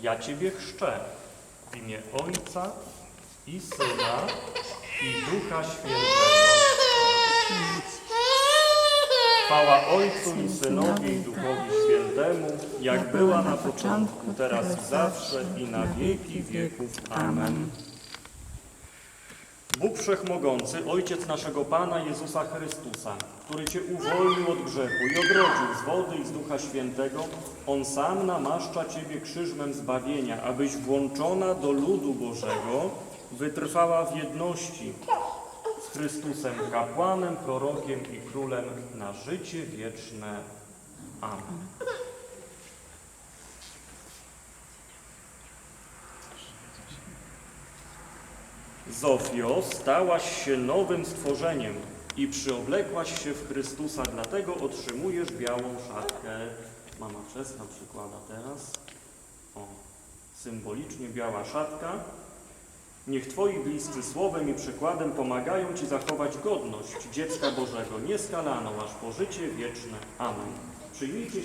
Ja Ciebie chrzczę w imię Ojca i Syna i Ducha Świętego. Chwała Ojcu i Synowi i Duchowi Świętemu, jak była na początku, teraz i zawsze i na wieki wieków. Amen. Bóg Wszechmogący, Ojciec naszego Pana Jezusa Chrystusa, który Cię uwolnił od grzechu i odrodził z wody i z Ducha Świętego, On sam namaszcza Ciebie krzyżmem zbawienia, abyś włączona do ludu Bożego wytrwała w jedności z Chrystusem, kapłanem, prorokiem i królem na życie wieczne. Amen. Zofio, stałaś się nowym stworzeniem i przyoblekłaś się w Chrystusa, dlatego otrzymujesz białą szatkę. Mama Czesna przykłada teraz. O, symbolicznie biała szatka. Niech Twoi bliscy słowem i przykładem pomagają Ci zachować godność dziecka Bożego, nieskalaną aż po życie wieczne. Amen. Przyjmijcie